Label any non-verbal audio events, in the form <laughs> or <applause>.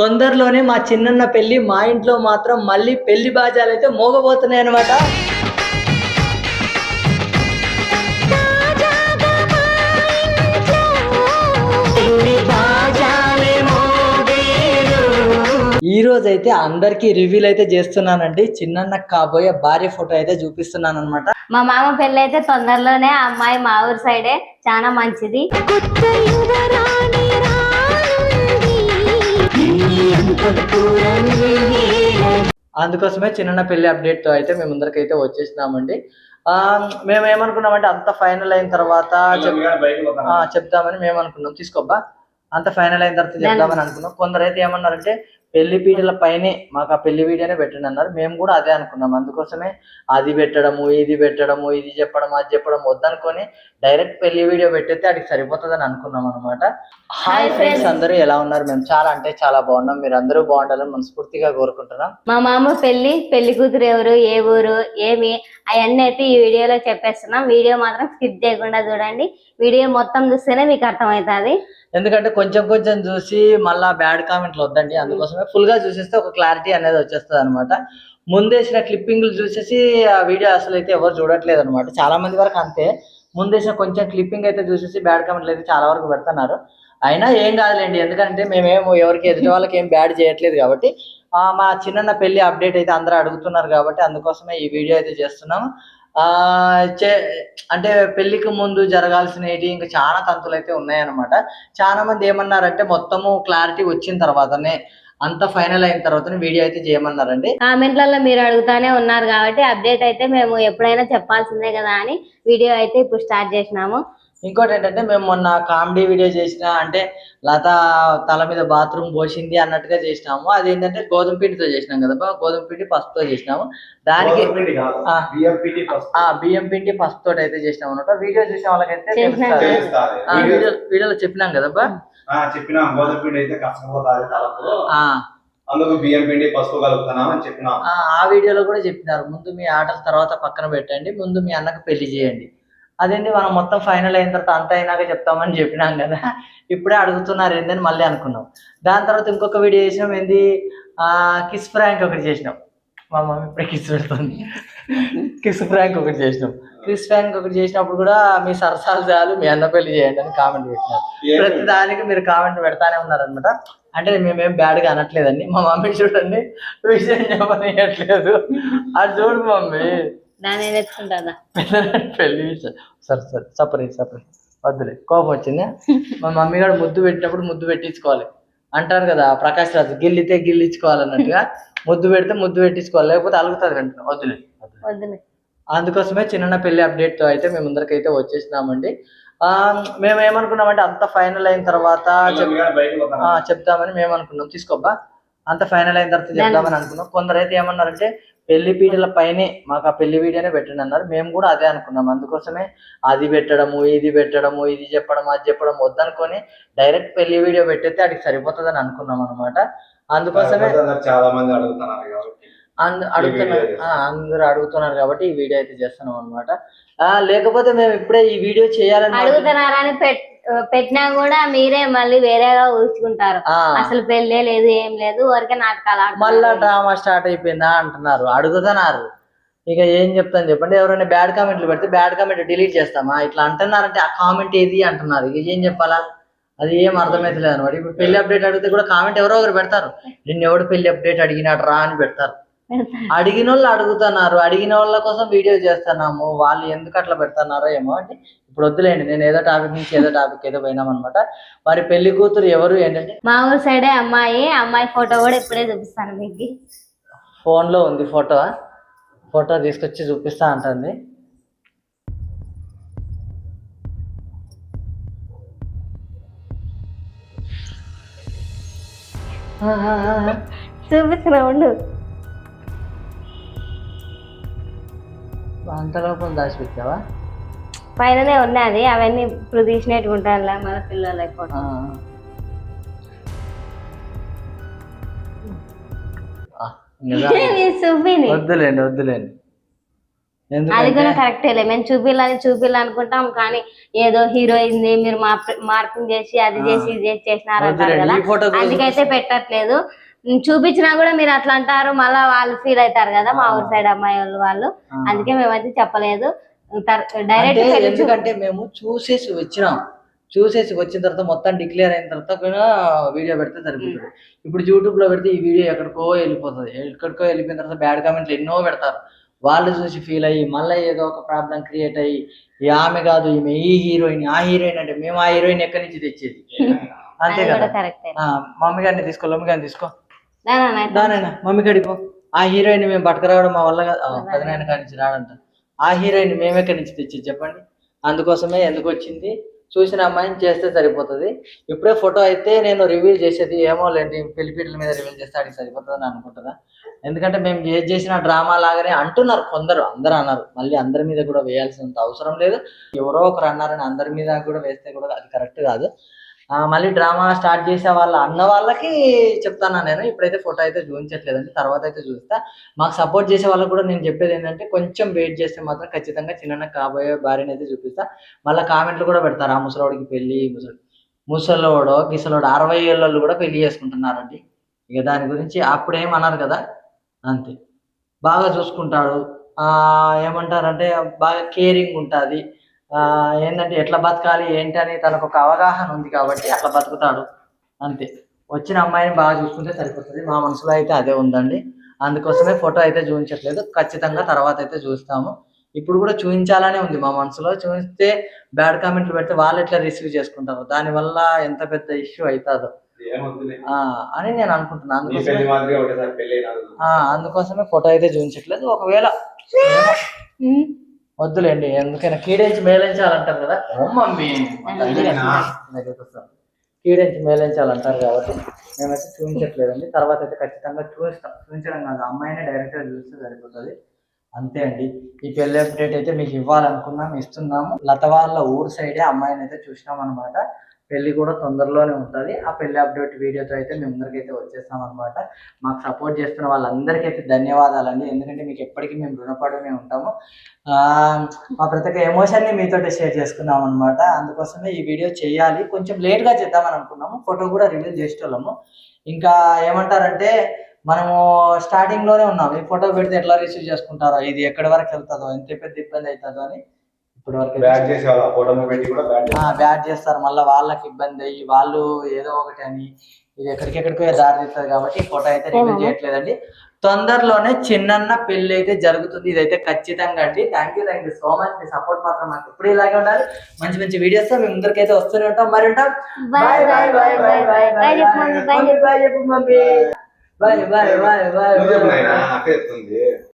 తొందరలోనే మా చిన్నన్న పెళ్ళి మా ఇంట్లో మాత్రం మళ్ళీ పెళ్ళి బాజాలు అయితే మోగబోతున్నాయి అనమాట ఈ రోజు అయితే అందరికి రివీల్ అయితే చేస్తున్నానండి. చిన్నన్న కాబోయే భార్య ఫోటో అయితే చూపిస్తున్నాను అనమాట మా మామ పెళ్ళి అయితే తొందరలోనే ఆ అమ్మాయి మా ఊరు సైడే చాలా మంచిది. అందుకోసమే చిన్న పెళ్ళి అప్డేట్తో అయితే మేము ముందరకైతే వచ్చేసినామండి. ఆ మేము ఏమనుకున్నామంటే అంత ఫైనల్ అయిన తర్వాత చెప్తామని మేము అనుకున్నాం తీసుకోబ్బా. అంత ఫైనల్ అయిన తర్వాత చెప్దామని అనుకున్నాం. కొందరు అయితే ఏమన్నారంటే పెళ్ళి పీటల పైనే మాకు ఆ పెళ్ళి వీడియోనే పెట్టండి అన్నారు. మేము కూడా అదే అనుకున్నాం. అందుకోసమే అది పెట్టడము ఇది పెట్టడము ఇది చెప్పడం అది చెప్పడం వద్దనుకొని డైరెక్ట్ పెళ్ళి వీడియో పెట్టేస్తే అడిగి సరిపోతుందని అనుకున్నాం అనమాట హాయ్ ఫ్రెండ్స్ అందరూ ఎలా ఉన్నారు? మేము చాలా అంటే చాలా బాగున్నాం. మీరు అందరూ బాగుండాలని మనస్ఫూర్తిగా కోరుకుంటున్నాం. మా మామ పెళ్ళి పెళ్ళి కూతురు ఎవరు ఏ ఊరు ఏమి అవన్నీ అయితే ఈ వీడియోలో చెప్పేస్తున్నాం. వీడియో మాత్రం స్కిప్ చేయకుండా చూడండి. వీడియో మొత్తం చూస్తేనే మీకు అర్థమవుతుంది. ఎందుకంటే కొంచెం కొంచెం చూసి మళ్ళా బ్యాడ్ కామెంట్లు వద్దండి. అందుకోసమే ఫుల్గా చూసేస్తే ఒక క్లారిటీ అనేది వచ్చేస్తుంది అనమాట ముందేసిన క్లిప్పింగ్లు చూసేసి ఆ వీడియో అసలు అయితే ఎవరు చూడట్లేదు అనమాట చాలా మంది వరకు అంతే. ముందేసిన కొంచెం క్లిప్పింగ్ అయితే చూసేసి బ్యాడ్ కమెంట్లు అయితే చాలా వరకు పెడుతున్నారు. అయినా ఏం కాదులేండి. ఎందుకంటే మేమేమో ఎవరికి ఎదుటి వాళ్ళకి ఏం బ్యాడ్ చేయట్లేదు కాబట్టి మా చిన్న పెళ్ళి అప్డేట్ అయితే అందరూ అడుగుతున్నారు కాబట్టి అందుకోసమే ఈ వీడియో అయితే చేస్తున్నాం. చే అంటే పెళ్ళికి ముందు జరగాల్సినవి ఇంకా చాలా తంతులు అయితే ఉన్నాయన్నమాట. చాలా మంది ఏమన్నారంటే మొత్తము క్లారిటీ వచ్చిన తర్వాతనే అంత ఫైనల్ అయిన తర్వాతనే వీడియో అయితే చేయమన్నారండి. కామెంట్లలో మీరు అడుగుతానే ఉన్నారు కాబట్టి అప్డేట్ అయితే మేము ఎప్పుడైనా చెప్పాల్సిందే కదా అని వీడియో అయితే ఇప్పుడు స్టార్ట్ చేసినాము. ఇంకోటి ఏంటంటే మేము మొన్న కామెడీ వీడియో చేసిన అంటే లత తల మీద బాత్రూమ్ పోసింది అన్నట్టుగా చేసినాము. అదేంటంటే గోధుమ పిండితో చేసినాం కదా గోధుమ పిండి పసుపుతో చేసినాము. దానికి బియ్యం పిండి పసుపు. తోటి అయితే చేసినాం అనమాట వీడియో చూసిన వాళ్ళకైతే వీడియోలో చెప్పినాం కదా చెప్పిన. గోధుమ పిండి అయితే అందుకు బియ్యం పిండి పసుపు కలుపుతున్నాం అని చెప్పిన. ఆ, వీడియోలో కూడా చెప్పినారు. ముందు మీ ఆటల తర్వాత పక్కన పెట్టండి. ముందు మీ అన్నకు పెళ్ళి చేయండి. అదేంటి మనం మొత్తం ఫైనల్ అయిన తర్వాత అంత అయినాక చెప్తామని చెప్పినాం కదా. ఇప్పుడే అడుగుతున్నారు ఏందని మళ్ళీ అనుకున్నాం. దాని తర్వాత ఇంకొక వీడియో చేసినాం. ఏంది? ఆ కిస్ ఫ్రాంక్ ఒకటి చేసినాం. మా మమ్మీ ఇప్పుడే కిస్ పెడుతుంది. కిస్ ఫ్రాంక్ ఒకటి చేసినాం. కిస్ ఫ్రాంక్ ఒకటి చేసినప్పుడు కూడా మీ సరసాలు చాలు మీ అన్న పెళ్ళి చేయండి అని కామెంట్ పెట్టినారు. ప్రతి దానికి మీరు కామెంట్ పెడతానే ఉన్నారనమాట అంటే మేమేం బ్యాడ్గా అనట్లేదండి. మా మమ్మీ చూడండి విషయం చెప్పనియట్లేదు. అది చూడు మమ్మీ. పెళ్ళి విషయం. సరే సరే సపరేట్ సపరేట్ వద్దులే కోపం వచ్చింది? మా మమ్మీ కూడా ముద్దు పెట్టినప్పుడు ముద్దు పెట్టించుకోవాలి. అంటారు కదా ప్రకాష్ రాజు గిల్లితే గిల్లించుకోవాలి అన్నట్టుగా ముద్దు పెడితే ముద్దు పెట్టించుకోవాలి లేకపోతే అలుగుతుంది వెంటనే. వద్దులే అందుకోసమే చిన్న పెళ్ళి అప్డేట్తో అయితే మేము ముందరకైతే వచ్చేసినామండి. ఆ మేము ఏమనుకున్నామంటే అంత ఫైనల్ అయిన తర్వాత చెప్తామని మేము అనుకున్నాం తీసుకోబ్బా. అంత ఫైనల్ అయిన తర్వాత చెప్దామని అనుకున్నాం. కొందరు అయితే ఏమన్నారంటే పెళ్ళి పీటల పైనే మాకు ఆ పెళ్ళి వీడియోనే పెట్టండి అన్నారు. మేము కూడా అదే అనుకున్నాం. అందుకోసమే అది పెట్టడము ఇది పెట్టడము ఇది చెప్పడం అది చెప్పడం వద్దనుకొని డైరెక్ట్ పెళ్ళి వీడియో పెట్టేస్తే అడిగి సరిపోతుందని అనుకున్నాం అనమాట అందుకోసమే చాలా మంది అడుగుతున్నారు కాబట్టి. అంద అడుగుతున్నారు అందరూ అడుగుతున్నారు కాబట్టి ఈ వీడియో అయితే చేస్తున్నాం అనమాట లేకపోతే మేము ఇప్పుడే ఈ వీడియో చేయాలని అడుగుతున్నారని పెట్ పెట్టినా కూడా మీరే మళ్ళీ వేరేగా ఊహించుకుంటారు. ఆ, అసలు పెళ్ళే లేదు ఏం లేదు ఊరికే నాటకాలు. మళ్ళా డ్రామా స్టార్ట్ అయిపోయిందా అంటున్నారు. అడుగుతున్నారు. ఇక ఏం చెప్తాను చెప్పండి. ఎవరైనా బ్యాడ్ కామెంట్లు పెడితే బ్యాడ్ కామెంట్ డిలీట్ చేస్తామా? ఇట్లా అంటున్నారంటే ఆ కామెంట్ ఏది అంటున్నారు? ఇక ఏం చెప్పాలా? అది ఏం అర్థమైతలేదు అనమాట. ఇప్పుడు పెళ్ళి అప్డేట్ అడిగితే కూడా కామెంట్ ఎవరో ఒకరు పెడతారు. నిన్ను ఎవడు పెళ్ళి అప్డేట్ అడిగినాడు రా అని పెడతారు. అడిగిన వాళ్ళు అడుగుతున్నారు అడిగిన వాళ్ళ కోసం వీడియో చేస్తున్నాము వాళ్ళు ఎందుకు అట్లా పెడుతున్నారో ఏమో అంటే ఇప్పుడు వద్దులేండి నేను ఏదో టాపిక్ నుంచి ఏదో టాపిక్ ఏదో పోయినాం అనమాట మరి పెళ్ళి కూతురు ఎవరు ఏంటంటే? మా ఊరు సైడే అమ్మాయి అమ్మాయి ఫోటో కూడా ఇప్పుడే చూపిస్తాను మీకు. ఫోన్లో ఉంది ఫోటో ఫోటో తీసుకొచ్చి చూపిస్తా అంటుంది. చూపిస్తున్నా ఉండు. అంతలోపల దాచిపెట్టావా? పైననే ఉన్నది అవన్నీ ఇప్పుడు తీసినట్టు ఉంటారు మన పిల్లల. చూపిని వద్దులేండి వద్దులేండి. అది కూడా కరెక్టేలే మేము చూపిల్లని చూపిల్లనుకుంటాం కానీ ఏదో హీరోయిన్ మీరు మార్కింగ్ చేసి అది చేసి ఇది చేసి చేసినారు అంటారు వద్దులేండి, కదా. అందుకైతే పెట్టట్లేదు. చూపించినా కూడా మీరు అట్లా అంటారు. మళ్ళీ వాళ్ళు ఫీల్ అవుతారు కదా మా ఊరు సైడ్ అమ్మాయి వాళ్ళు. అందుకే మేమైతే చెప్పలేదు. డైరెక్ట్ ఎందుకంటే మేము చూసేసి వచ్చినాం. చూసేసి వచ్చిన తర్వాత మొత్తం డిక్లేర్ అయిన తర్వాత కూడా వీడియో పెడితే సరిపోతుంది. ఇప్పుడు యూట్యూబ్లో పెడితే ఈ వీడియో ఎక్కడికో వెళ్ళిపోతుంది. ఎక్కడికో వెళ్ళిపోయిన తర్వాత బ్యాడ్ కామెంట్లు ఎన్నో పెడతారు. వాళ్ళు చూసి ఫీల్ అయ్యి మళ్ళీ ఏదో ఒక ప్రాబ్లం క్రియేట్ అయ్యి ఈ ఆమె కాదు ఈమె ఈ హీరోయిన్ ఆ హీరోయిన్ అంటే మేము ఆ హీరోయిన్ ఎక్కడి నుంచి తెచ్చేది? <laughs> అంతే కదా? మమ్మీ గారిని తీసుకో మమ్మీ గారిని తీసుకో. దానా దానైనా మమ్మీ కాడికి పో. ఆ హీరోయిన్ మేము పట్టుకురావడం మా వల్ల పెదనాయన కాడి నుంచి రాడంట. ఆ హీరోయిన్ మేము ఎక్కడి నుంచి తెచ్చి చెప్పండి. అందుకోసమే ఎందుకు వచ్చింది? చూసిన అమ్మాయిని చేస్తే సరిపోతుంది. ఇప్పుడే ఫోటో అయితే నేను రివీల్ చేసేది ఏమో లేండి పెళ్ళిపీటల మీద రివీల్ చేస్తే అడిగి సరిపోతుంది అని అనుకుంటున్నా ఎందుకంటే మేము ఏది చేసిన డ్రామా లాగానే అంటున్నారు కొందరు. అందరు అన్నారు. మళ్ళీ అందరి మీద కూడా వేయాల్సినంత అవసరం లేదు. ఎవరో ఒకరు అన్నారని అందరి మీద కూడా వేస్తే కూడా అది కరెక్ట్ కాదు. మళ్ళీ డ్రామా స్టార్ట్ చేసే వాళ్ళ అన్న వాళ్ళకి చెప్తాను నేను? ఇప్పుడైతే ఫోటో అయితే చూపించట్లేదండి తర్వాత అయితే చూస్తా. మాకు సపోర్ట్ చేసే వాళ్ళకి కూడా నేను చెప్పేది ఏంటంటే కొంచెం వెయిట్ చేస్తే మాత్రం ఖచ్చితంగా చిన్న కాబోయే భార్యని అయితే చూపిస్తా. మళ్ళీ కామెంట్లు కూడా పెడతారు ఆ ముసలోడికి పెళ్ళి ముసలి ముసలోడో గిసలోడు అరవై ఏళ్ళు కూడా పెళ్ళి చేసుకుంటున్నారండి. ఇక దాని గురించి అప్పుడేమన్నారు కదా అంతే. బాగా చూసుకుంటాడు. ఏమంటారంటే బాగా కేరింగ్ ఉంటుంది. ఏంటంటే ఎట్లా బతకాలి ఏంటి అని తనకు ఒక అవగాహన ఉంది కాబట్టి అట్లా బతుకుతాడు. అంతే. వచ్చిన అమ్మాయిని బాగా చూసుకుంటే సరిపోతుంది. మా మనసులో అయితే అదే ఉందండి. అందుకోసమే ఫోటో అయితే చూపించట్లేదు. ఖచ్చితంగా తర్వాత అయితే చూస్తాము. ఇప్పుడు కూడా చూపించాలనే ఉంది మా మనసులో. చూపిస్తే బ్యాడ్ కామెంట్లు పెడితే వాళ్ళు ఎట్లా రిసీవ్ చేసుకుంటారు? దానివల్ల ఎంత పెద్ద ఇష్యూ అవుతుందో. అని నేను అనుకుంటున్నాను అందుకోసమే ఫోటో అయితే చూపించట్లేదు. ఒకవేళ వద్దులేండి ఎందుకైనా కీడించి మేలించాలంటారు కదా. కీడించి మేలించాలంటారు కాబట్టి మేమైతే చూపించట్లేదండి. తర్వాత అయితే ఖచ్చితంగా చూస్తాం చూపించడం కాదు అమ్మాయిని డైరెక్ట్గా చూస్తే సరిపోతుంది. అంతే అండి. ఈ పెళ్ళి అప్డేట్ అయితే మీకు ఇవ్వాలనుకున్నాం ఇస్తున్నాము. లత వాళ్ళ ఊరు సైడే అమ్మాయిని అయితే చూసినాం అనమాట పెళ్ళి కూడా తొందరలోనే ఉంటుంది. ఆ పెళ్ళి అప్డేట్ వీడియోతో అయితే మేము అందరికైతే వచ్చేస్తాం అనమాట మాకు సపోర్ట్ చేస్తున్న వాళ్ళందరికీ అయితే ధన్యవాదాలండి. ఎందుకంటే మీకు ఎప్పటికీ మేము రుణపడమే ఉంటాము. మా ప్రతి ఒక్క ఎమోషన్ని మీతో షేర్ చేసుకున్నాం అనమాట అందుకోసమే ఈ వీడియో చేయాలి. కొంచెం లేట్గా చేద్దామని అనుకున్నాము. ఫోటో కూడా రివీల్ చేసేటోళ్ళము. ఇంకా ఏమంటారంటే మనము స్టార్టింగ్లోనే ఉన్నాము ఈ ఫోటో పెడితే ఎట్లా రిసీవ్ చేసుకుంటారో ఇది ఎక్కడి వరకు వెళ్తుందో ఎంత పెద్ద ఇబ్బంది అవుతుందో అని వరకు. బ్యాడ్ చేస్తారు మళ్ళీ వాళ్ళకి ఇబ్బంది అయ్యి వాళ్ళు ఏదో ఒకటి అని ఇది ఎక్కడికెక్కడికో దారి తీస్తుంది కాబట్టి ఫోటో అయితే రివీల్ చేయట్లేదండి తొందరలోనే చిన్నన్న పెళ్ళి అయితే జరుగుతుంది ఇదైతే ఖచ్చితంగా అండి thank you thank you so much me support మాత్రం మాకు ఎప్పుడు ఇలాగే ఉండాలి మంచి మంచి వీడియోస్తో మేము ముందరికైతే వస్తూనే ఉంటాం మరి ఉంటాం bye bye bye bye bye bye bye bye bye bye bye bye bye అక్క చెప్తుంది